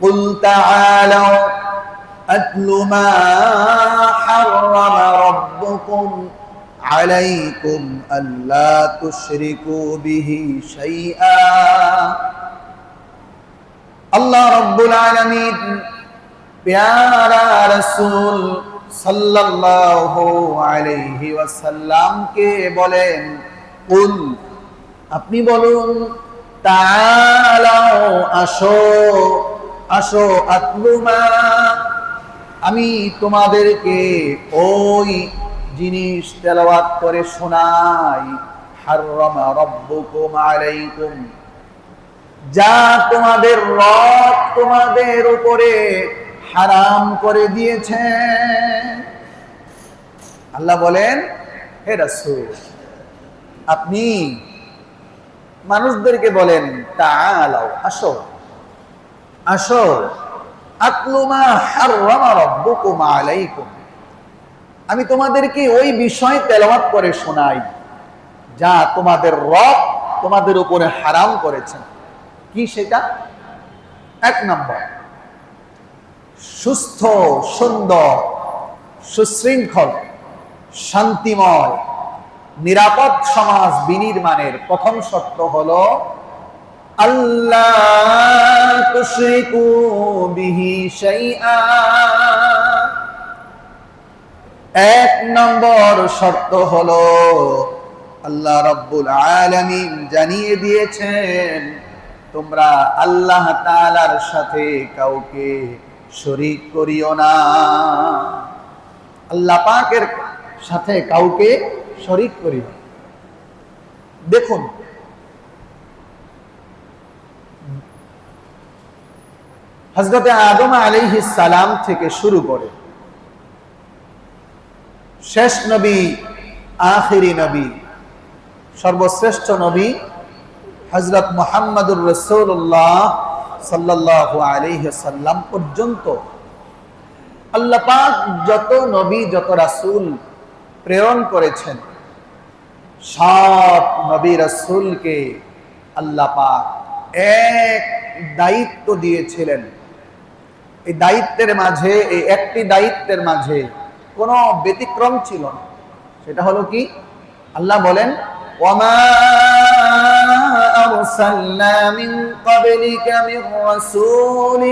قل تعالوا أتل ما حرم ربكم عليكم ألا تشركوا به شيئا আল্লাহ রব্বুল আলামিন প্যারা রাসূল সাল্লাল্লাহু আলাইহি ওয়াসাল্লামকে বলেন কুল আপনি বলুন তাআলাও আসো আসো আতলুমা আমি তোমাদেরকে ওই জিনিস তেলাওয়াত করে শোনাই। হাররামা রব্বুকুম আলাইকুম। যা তোমাদের রব তোমাদের উপরে হারাম করে দিয়েছে। আল্লাহ বলেন, হে রাসূল, আপনি মানুষদেরকে বলেন তাআলাও আসো। আমি তোমাদেরকে ওই বিষয় তেলাওয়াত করে শোনাই, যা তোমাদের রব তোমাদের উপরে হারাম করেছেন। কি সেটা? এক নম্বর, সুস্থ, সুন্দর, সুশৃঙ্খল, শান্তিময়, নিরাপদ সমাজ বিনির্মাণের প্রথম শর্ত হলো এক নম্বর শর্ত হলো, আল্লাহ রব্বুল আলামিন জানিয়ে দিয়েছেন, তোমরা আল্লাহ তাআলার সাথে কাউকে শরীক করিও না। আল্লাহ পাকের সাথে কাউকে শরীক করিও দেখুন হজরতে আদম আলাইহিস সালাম থেকে শুরু করে শেষ নবী, আখিরি নবী, সর্বশ্রেষ্ঠ নবী হজরত মোহাম্মদুর রসৌল্লাহ সাল্লাহ আলহ্লাম পর্যন্ত। আল্লাহ পাক যত নবী, যত রাসূল প্রেরণ করেছেন, সব নবী, রাসূলকে আল্লাহ পাক এক দায়িত্ব দিয়েছিলেন। এই দায়িত্বের মাঝে এই একটি দায়িত্বের মাঝে কোনো ব্যতিক্রম ছিল না সেটা হলো কি আল্লাহ বলেন وما أرسلنا من قبلك من رسول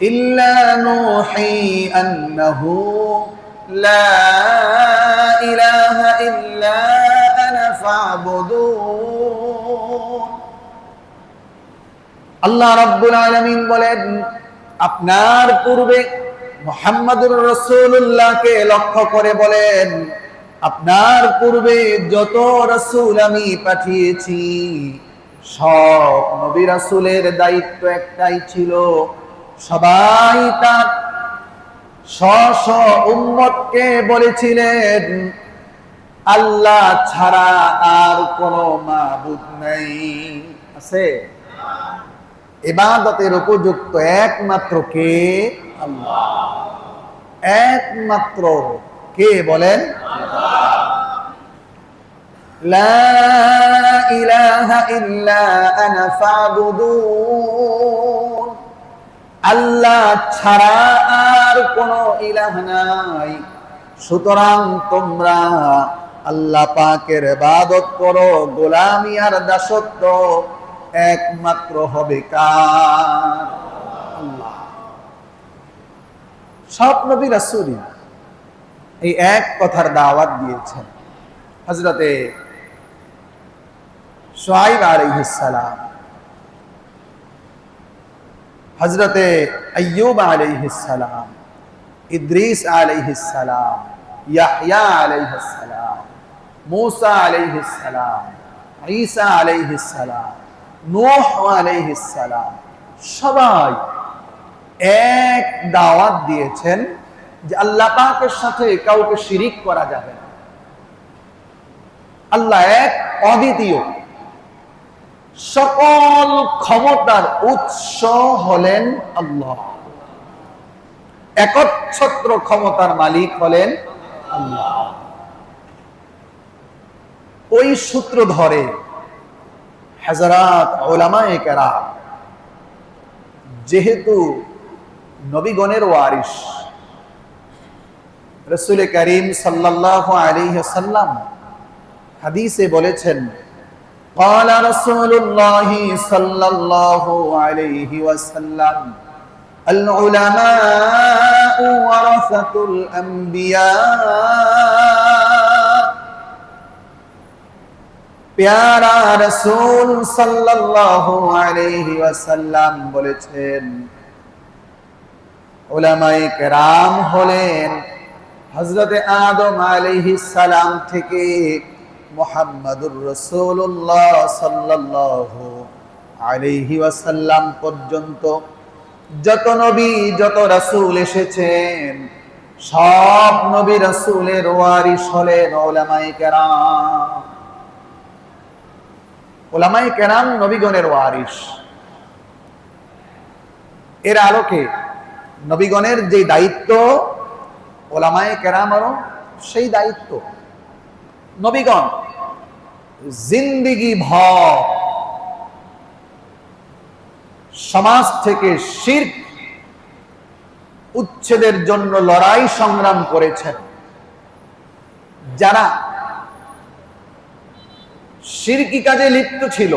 إلا نوحي أنه لا إله إلا أنا فاعبدون আল্লাহ রাব্বুল আলামিন বলেন আপনার পূর্বে মোহাম্মদুর রসুল্লাহকে লক্ষ্য করে বলেন, আপনার পূর্বে যত রসুল আমি পাঠিয়েছি, সব নবী রাসূলের দায়িত্ব একটাই ছিল সবাই তার স্ব উম্মতকে বলেছিলেন, আল্লাহ ছাড়া আর কোনো মাবুদ নাই। আছে? ইবাদতের উপযুক্ত একমাত্র কে? আল্লাহ। একমাত্র কে বলেন? আল্লাহ ছাড়া আর কোন ইলাহ নাই। সুতরাং তোমরা আল্লাহ পাকের ইবাদত করো, গোলামি আর দাসত্ব একমাত্র হবে কার? সব নবী রাসূলই এই এক কথার দাওয়াত দিয়েছেন। হযরতে সোহাইব আলাইহিস সালাম, হযরতে আইয়ুব সালাম, ইদ্রিস ইয়াহইয়া আলাইহিস সালাম, মূসা আলাইহিস ঈসা আলাইহিস সালাম নূহ আলাইহিস সালাম। সবাই এক দাওয়াত দিয়েছেন যে আল্লাহ পাকের সাথে কাউকে শিরিক করা যাবে না। আল্লাহ এক অদ্বিতীয়। সকল ক্ষমতার উৎস হলেন আল্লাহ। একচ্ছত্র ক্ষমতার মালিক হলেন আল্লাহ। ওই সূত্র ধরে হাজারাত ওলামায়ে কেরাম যেহেতু নবীগণের ওয়ারিস রসুল করিম সাল্লাহ আলী সাল্লাম হাদিসে বলেছেন قال رسول الله صلى الله عليه وسلم العلماء ورثة الأنبياء প্যারা রসুল সাল্লাল্লাহু আলাইহি ওয়াসাল্লাম বলেছেন ওলামায়ে কেরাম হলেন হযরতে আদম আলাইহিস সালাম থেকে মুহাম্মাদুর রাসূলুল্লাহ সাল্লাল্লাহু আলাইহি ওয়াসাল্লাম পর্যন্ত যত নবী, যত রাসূল এসেছেন, সব নবী রাসূলের ওয়ারিস হলেন ওলামায়ে কেরাম। ওলামাই কেরাম নবীগণের ওয়ারিস এর আলোকে নবীগণের যে দায়িত্ব, ওলামায় কেরামারও সেই দায়িত্ব। নবীগণ, জিন্দিগি ভর। সমাজ থেকে শির উচ্ছেদের জন্য লড়াই সংগ্রাম করেছেন। যারা শিরকি কাজে লিপ্ত ছিল।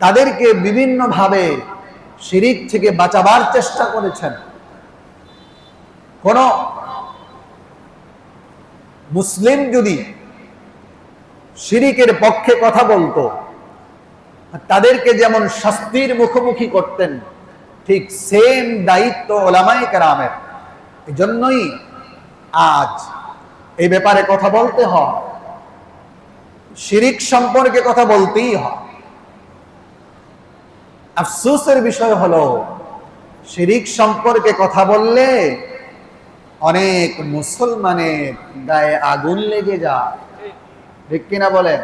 তাদেরকে বিভিন্নভাবে শিরিক থেকে বাঁচাবার চেষ্টা করেছেন। কোন মুসলিম যদি শিরিকের পক্ষে কথা বলতো তাদেরকে যেমন শাস্তির মুখোমুখি করতেন, ঠিক সেম দায়িত্ব ওলামাই কেরামের। এই জন্যই আজ এই ব্যাপারে কথা বলতে হয়। শিরিক সম্পর্কে কথা বলতেই হয়। আফসোসের বিষয় হলো, শিরিক সম্পর্কে কথা বললে অনেক মুসলমানের গায়ে আগুন লেগে যায়। ঠিক কিনা বলেন?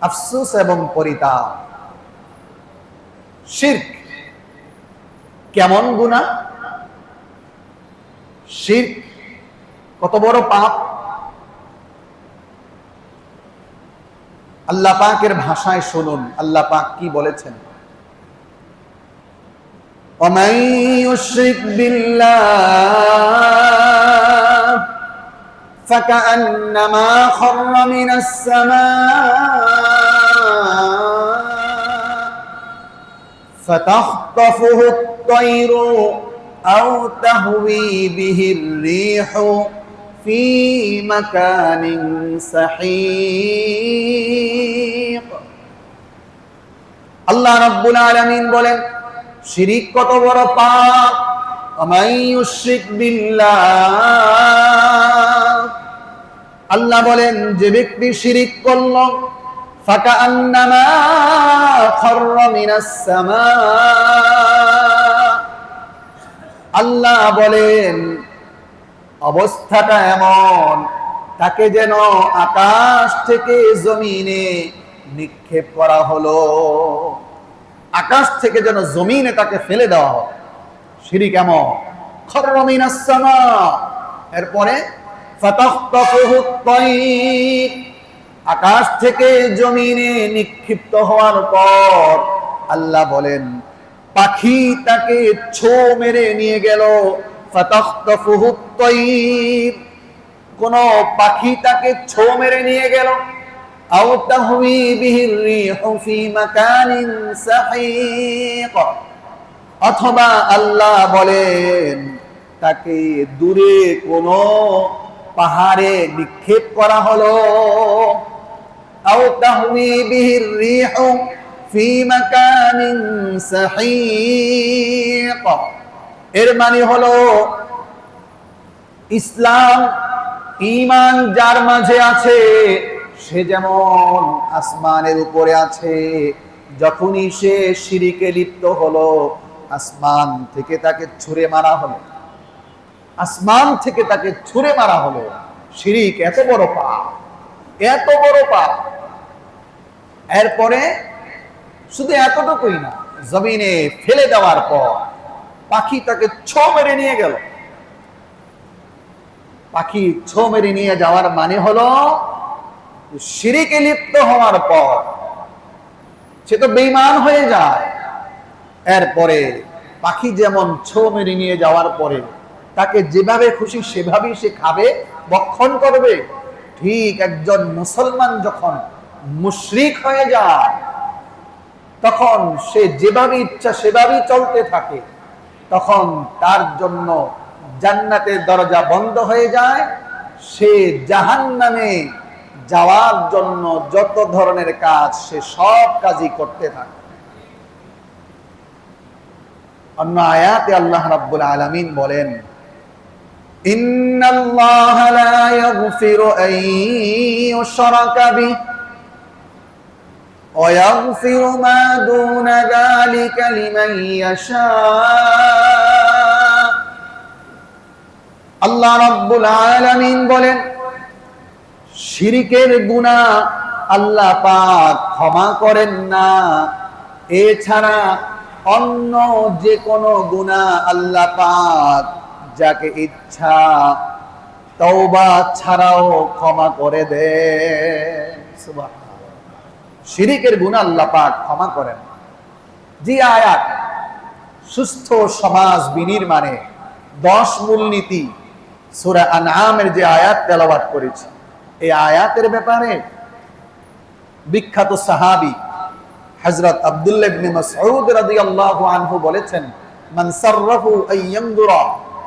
আফসোস এবং পরিতাপ। শির্ক কেমন গুণা শির্ক কত বড় পাপ? আল্লাহ পাকের ভাষায় শুনুন আল্লাহ পাক কি বলেছেন ومن يشرك بالله فكأنما خر من السماء فتخطفه الطير أو تهوي به الريح في مكان سحيق আল্লাহ রাব্বুল আলামিন বলেন শিরিক কত বড় পাপ আমাই ইউশরিক বিল্লাহ আল্লাহ বলেন যে ব্যক্তি শিরিক করল ফাকা আন্নামা খাররা মিনাস সামা আল্লাহ বলেন অবস্থাটা এমন, তাকে যেন আকাশ থেকে জমিনে নিক্ষেপ করা হলো। আকাশ থেকে যেন জমিনে তাকে ফেলে দেওয়া হয় সিঁড়ি কেমন? খরমিনাসমা এরপরে আকাশ থেকে জমিনে নিক্ষিপ্ত হওয়ার পর আল্লাহ বলেন, পাখি তাকে ছো মেরে নিয়ে গেল। কোন পাখি তাকে ছো মেরে নিয়ে গেল। অথবা আল্লাহ বলেন, তাকে দূরে কোন পাহাড়ে নিক্ষেপ করা হলো। সাহিক। এর মানে হলো, ইসলাম ইমান যার মাঝে আছে, সে যেমন আসমানের উপরে আছে, যখনই সে সিঁড়িকে লিপ্ত হলো, আসমান থেকে তাকে ছুঁড়ে মারা হলো। আসমান থেকে তাকে ছুঁড়ে মারা হলো। শিরিক এত বড় পাপ, এত বড় পাপ। এরপরে শুধু এতটুকুই না, জমিনে ফেলে দেওয়ার পর পাখি তাকে ছো মেরে নিয়ে গেল। পাখি ছো মেরে নিয়ে যাওয়ার মানে হলো, সিঁড়িকে লিপ্ত হওয়ার পর সে তো বেইমান হয়ে যায়। এরপরে পাখি যেমন ছো মেরে নিয়ে যাওয়ার পরে তাকে যেভাবে খুশি সেভাবেই সে খাবে বক্ষণ করবে। ঠিক একজন মুসলমান যখন মুশরিক হয়ে যায়, তখন সে যেভাবে ইচ্ছা সেভাবেই চলতে থাকে। তখন তার জন্য জান্নাতের দরজা বন্ধ হয়ে যায়। সে জাহান নামে যাওয়ার জন্য যত ধরনের কাজ, সে সব কাজই করতে থাকে। অন্য আয়াতে আল্লাহ রাব্বুল আলামিন বলেন, ইন্নাল্লাহ লা ইয়াগফিরু আন ইউশরাকা বিহি ويغفر ما دون ذلك لمن يشاء আল্লাহ রাব্বুল আলামিন বলেন শিরিকের গুনাহ আল্লাহ পাক ক্ষমা করেন না এছাড়া অন্য যে কোনো গুনাহ আল্লাহ পাক যাকে ইচ্ছা তওবা ছাড়াও ক্ষমা করে দেন সুবহান শিরিকের গুণ আল্লাহ পাক ক্ষমা করেন। যে আয়াত, সুস্থ সমাজ বিনির্মাণে দশ মূলনীতি সুরা আনআমের যে আয়াত তেলাওয়াত করেছি। এই আয়াতের ব্যাপারে বিখ্যাত সাহাবি হযরত আব্দুল্লাহ ইবনে মাসউদ রাদিয়াল্লাহু আনহু বলেছেন, মান সাররাহু আন ইয়ানদুরা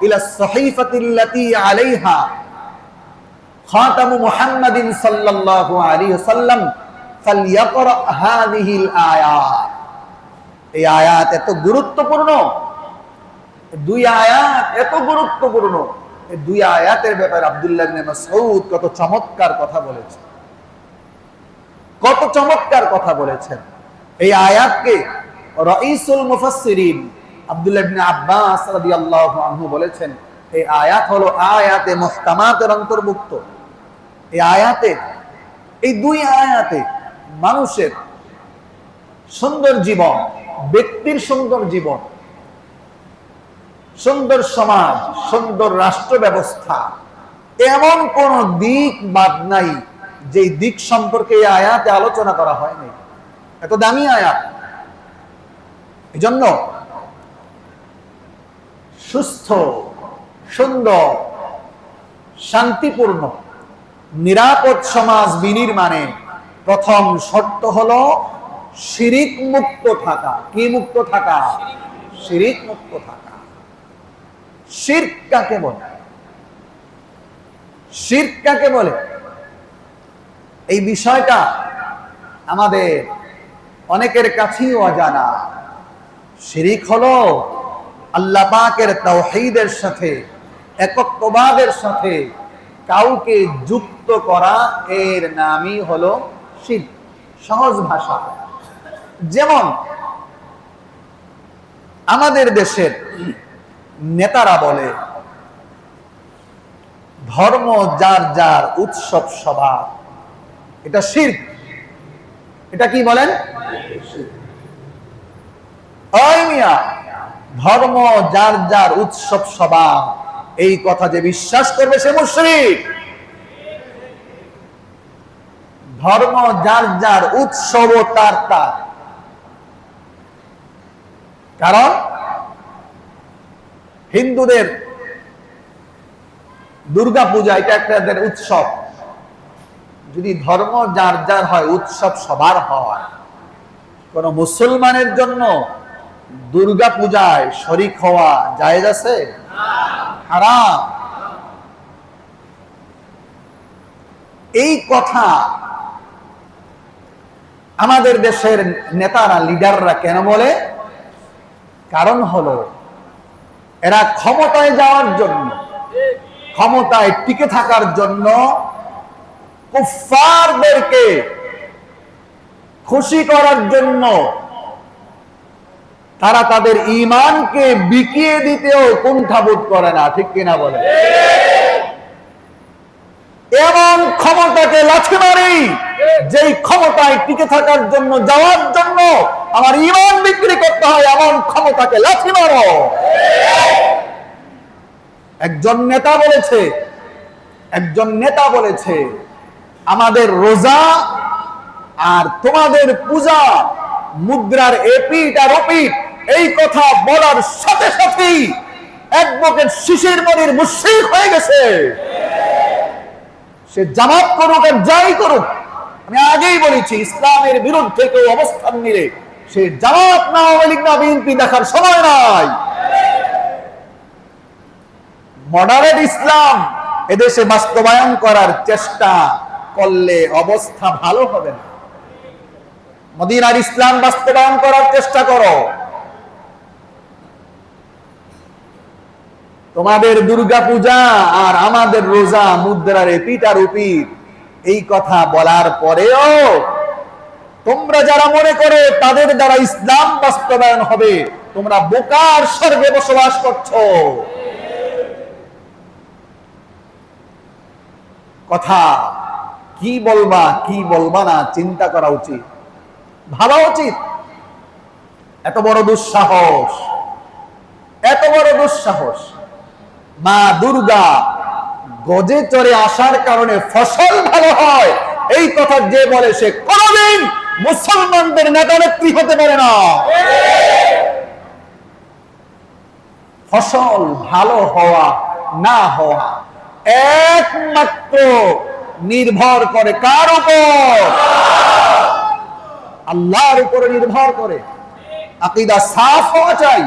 ইলা সহিফাতি আল্লাতী আলাইহা খাতামু মুহাম্মাদিন সাল্লাল্লাহু আলাইহি ওয়াসাল্লাম এই আয়াত এত গুরুত্বপূর্ণ। দুই আয়াত এত গুরুত্বপূর্ণ। দুই আয়াতের ব্যাপারে আব্দুল্লাহ কত চমৎকার কথা কত চমৎকার কথা বলেছেন। এই আয়াতকে রাইসুল মুফাসসিরিন আব্দুল্লাহ ইবনে আব্বাস রাদিয়াল্লাহু আনহু বলেছেন, এই আয়াত হলো আয়াতে মুহকামাতের অন্তর্ভুক্ত। এই আয়াতে, এই দুই আয়াতে মানুষের সুন্দর জীবন, ব্যক্তির সুন্দর জীবন, সুন্দর সমাজ, সুন্দর রাষ্ট্র ব্যবস্থা, এমন কোন দিক বাদ নাই যে দিক সম্পর্কে এই আয়াতে আলোচনা করা হয়নি। এত দামি আয়াত। এজন্য সুস্থ, সুন্দর, শান্তিপূর্ণ, নিরাপদ সমাজ বিনির্মাণে প্রথম শর্ত হলো শিরিক মুক্ত থাকা। কি মুক্ত থাকা? শিরিক মুক্ত থাকা। শির কাকে বলে? শির কাকে বলে? এই বিষয়টা আমাদের অনেকের কাছেই অজানা। শিরিক হলো আল্লাহ পাকের তাওহীদের সাথে, একত্ববাদের সাথে কাউকে যুক্ত করা। এর নামই হলো শির সহজ ভাষা। যেমন, আমাদের দেশের নেতারা বলে, ধর্ম যার যার উৎসব সভা এটা শির এটা কি বলেন? মিয়া, ধর্ম যার যার উৎসব সভা এই কথা যে বিশ্বাস করবে সে মুশরিক। ধর্ম যার যার উৎসব তার তার। কারণ হিন্দুদের দুর্গা পূজা এটা একটা উৎসব। যদি ধর্ম যার যার হয়, উৎসব সবার হয়। কোন মুসলমানের জন্য দুর্গা পূজায় শরিক হওয়া জায়েজ আছে? হারাম। এই কথা আমাদের দেশের নেতারা, লিডাররা কেন বলে? কারণ হলো, এরা ক্ষমতায় যাওয়ার জন্য, ক্ষমতায় টিকে থাকার জন্য কুফফারদেরকে খুশি করার জন্য তারা তাদের ইমানকে বিকিয়ে দিতেও কুণ্ঠাবোধ করে না, ঠিক কিনা বলে? এমন ক্ষমতাকে লাথি মারি, যেই ক্ষমতায় টিকে থাকার জন্য, যাওয়ার জন্য আমার ইমান বিক্রি করতে হয়, এমন ক্ষমতাকে লাথি মারো। একজন নেতা বলেছে, একজন নেতা বলেছে, আমাদের রোজা আর তোমাদের পূজা, মুদ্রার এপিট আর ওপিট এই কথা বলার সাথে সাথেই অ্যাডভোকেট শিশির মনির মুশরিক হয়ে গেছে। সে জামাত করুক আর যাই করুক, আমি আগেই বলেছি, ইসলামের বিরুদ্ধে কেউ অবস্থান নিলে সে জামাত না আওয়ামী না বিএনপি দেখার সময় নাই। মডারেট ইসলাম এদেশে বাস্তবায়ন করার চেষ্টা করলে অবস্থা ভালো হবে না। মদিনার ইসলাম বাস্তবায়ন করার চেষ্টা করো। তোমাদের দুর্গা পূজা আর আমাদের রোজা মুদ্রার এপিট আর এই কথা বলার পরেও তোমরা যারা মনে করে তাদের দ্বারা ইসলাম বাস্তবায়ন হবে, তোমরা বোকার স্বর্গে বসবাস করছ। কথা কি বলবা কি বলবা না, চিন্তা করা উচিত। ভাবা উচিত। এত বড় দুঃসাহস। এত বড় দুঃসাহস। মা দুর্গা, গজে চড়ে আসার কারণে ফসল ভালো হয়। এই কথা যে বলে সে কোনদিন মুসলমানদের নেতা নেত্রী হতে পারে না। ফসল ভালো হওয়া, না হওয়া, একমাত্র নির্ভর করে কার উপর? আল্লাহর উপরে নির্ভর করে। আকিদা সাফ হওয়া চাই।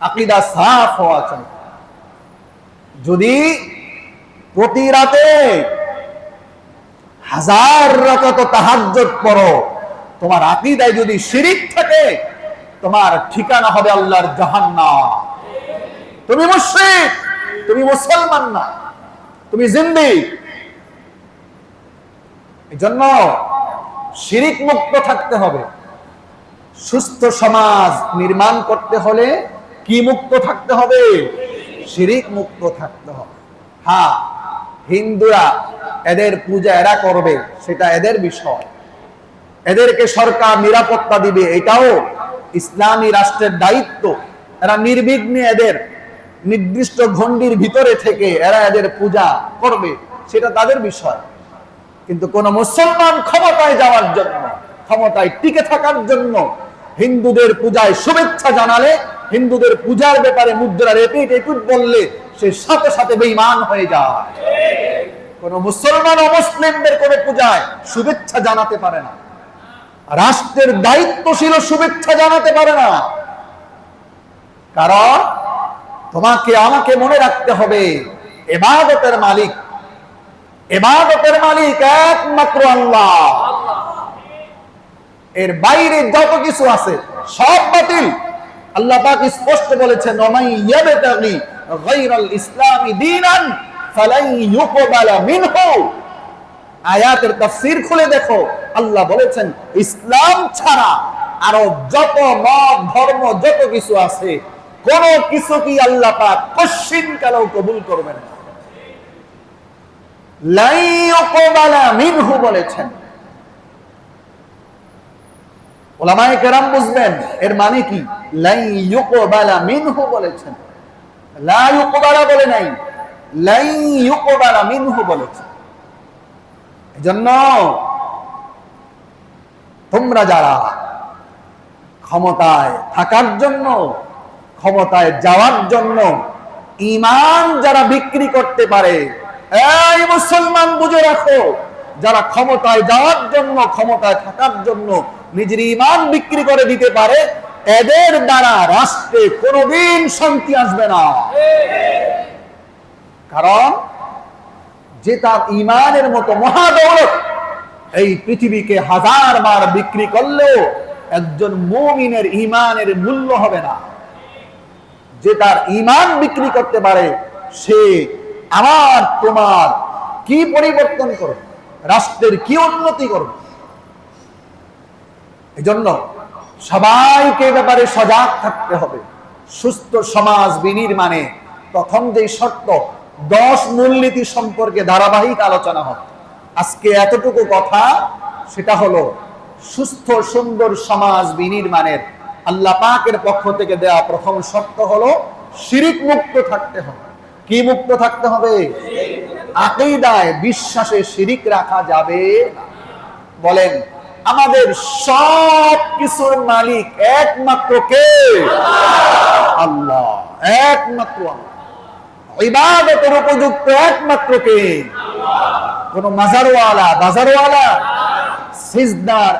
আকিদা সাফ হওয়া চাই। যদি প্রতি রাতে হাজার রকত তাহাজ্জত পড়ো, তোমার আকিদায় যদি শিরিক থাকে, তোমার ঠিকানা হবে আল্লাহর জাহান্নাম। তুমি মুশরিক, তুমি মুসলমান না, তুমি জিন্দি। এজন্য শিরিক মুক্ত থাকতে হবে। সুস্থ সমাজ নির্মাণ করতে হলে কি মুক্ত থাকতে হবে? শিরিক মুক্ত থাকতে হবে। হ্যাঁ হিন্দুরা এদের পূজা এরা করবে, সেটা এদের বিষয়। এদেরকে সরকার নিরাপত্তা দিবে, এটাও ইসলামী রাষ্ট্রের দায়িত্ব। এরা নির্বিঘ্নে এদের নির্দিষ্ট ঘণ্ডির ভিতরে থেকে এরা এদের পূজা করবে, সেটা তাদের বিষয়। কিন্তু কোন মুসলমান ক্ষমতায় যাওয়ার জন্য, ক্ষমতায় টিকে থাকার জন্য হিন্দুদের পূজায় শুভেচ্ছা জানালে হিন্দুদের পূজার ব্যাপারে মুদ্রার এপিট এপিট বললে সে সাথে সাথে বেঈমান হয়ে যায়। কোন মুসলমান অমুসলিমদের কোন পূজায় শুভেচ্ছা জানাতে পারে না। রাষ্ট্রের দায়িত্বশীল শুভেচ্ছা জানাতে পারে না। কারণ তোমাকে, আমাকে মনে রাখতে হবে, এবাদতের মালিক এবাদতের মালিক একমাত্র আল্লাহ। এর বাইরে যত কিছু আছে সব বাতিল। আল্লাহ পাক স্পষ্ট বলেছেন ইসলামি দীনান ফালাই ইউকবালা মিনহু। আয়াতের তাফসীর খুলে দেখো, আল্লাহ বলেছেন, ইসলাম ছাড়া আরও যত মত, ধর্ম, যত কিছু আছে, কোন কিছু কি আল্লাহ পাক কশিন কবুল করবেন লাই ইউকবালা মিনহু বলেছেন। ওলামায়ে কেরাম বুঝবেন, এর মানে কি? মিনহু বলেছেন। লা বলে নাই লাই মিনহু বলেছেন। এজন্য তোমরা যারা ক্ষমতায় থাকার জন্য, ক্ষমতায় যাওয়ার জন্য ইমান যারা বিক্রি করতে পারে, এই মুসলমান বুঝে রাখো, যারা ক্ষমতায় যাওয়ার জন্য, ক্ষমতায় থাকার জন্য নিজের ইমান বিক্রি করে দিতে পারে এদের দ্বারা রাষ্ট্রে কোনোদিন শান্তি আসবে না। কারণ যে তার ইমানের মতো মহাদৌলত, এই পৃথিবীকে হাজার বার বিক্রি করলেও একজন মমিনের ইমানের মূল্য হবে না। যে তার ইমান বিক্রি করতে পারে, সে আমার তোমার কি পরিবর্তন করবে? রাষ্ট্রের কি উন্নতি করবে? এজন্য সবাইকে ব্যাপারে সজাগ থাকতে হবে। সুস্থ সমাজ বিনির্মাণে প্রথম যে শর্ত, দশ মূলনীতি সম্পর্কে ধারাবাহিক আলোচনা হবে। আজকে এতটুকু কথা, সেটা হলো সুস্থ সুন্দর সমাজ বিনির্মাণের আল্লাহ পাকের পক্ষ থেকে দেয়া প্রথম শর্ত হলো শিরিক মুক্ত থাকতে হবে। কি মুক্ত থাকতে হবে? আকিদায়, বিশ্বাসে শিরিক রাখা যাবে বলেন আমাদের সব কিছুর মালিক একমাত্র কে? আল্লাহ। একমাত্র ইবাদতের উপযুক্ত একমাত্র কে? কোন মাজারওয়ালা, বাজারওয়ালা? সিজদার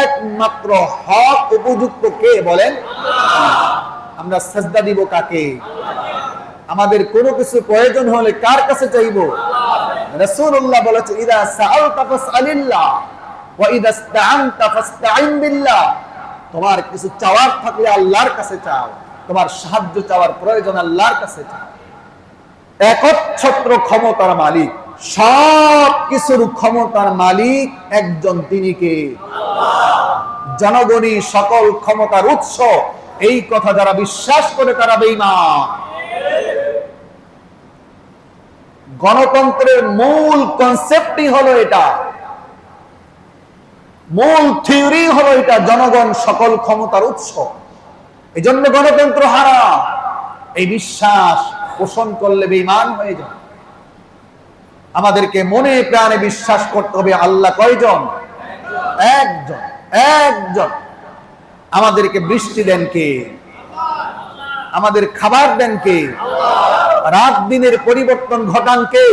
একমাত্র হক উপযুক্ত কে বলেন? আমরা সেজদা দিব কাকে? আমাদের কোনো কিছু প্রয়োজন হলে কার কাছে চাইব? রাসূলুল্লাহ বলেছে, ইদা সাআলতা ফাসআলিল্লাহ। তোমার কিছু চাওয়ার থাকলে আল্লাহর কাছে চাও। তোমার সাহায্য চাওয়ার প্রয়োজন আল্লাহর কাছে একচ্ছত্র ক্ষমতার মালিক সব কিছুর ক্ষমতার মালিক একজন তিনি কে? জনগণই সকল ক্ষমতার উৎস। এই কথা যারা বিশ্বাস করে তারা বেঈমান। গণতন্ত্রের মূল কনসেপ্টই হলো এটা। মূল থিওরি হলো এটা, জনগণ সকল ক্ষমতার উৎস। এই জন্য গণতন্ত্র হারা এই বিশ্বাস পোষণ করলে বেঈমান হয়ে যায় আমাদেরকে মনে প্রাণে বিশ্বাস করতে হবে, আল্লাহ কয়জন? একজন একজন। আমাদেরকে বৃষ্টি দেন কে? আমাদের খাবার দেন কে? রাত দিনের পরিবর্তন ঘটান কে?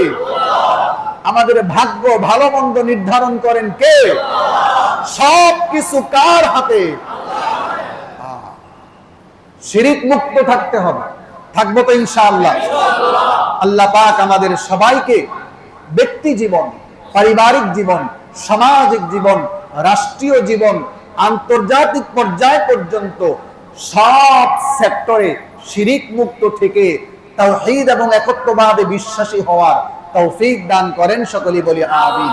আমাদের ভাগ্য ভালো মন্দ নির্ধারণ করেন কে? সব কিছু কার হাতে? শিরিক মুক্ত থাকতে হবে। থাকব তো ইনশাআল্লাহ। আল্লাহ পাক আমাদের সবাইকে ব্যক্তি জীবন, পারিবারিক জীবন, সামাজিক জীবন, রাষ্ট্রীয় জীবন, আন্তর্জাতিক পর্যায় পর্যন্ত সব সেক্টরে শিরিক মুক্ত থেকে তাওহীদ এবং একত্ববাদে বিশ্বাসী হওয়ার তৌফিক দান করেন সকলেই বলি আমিন।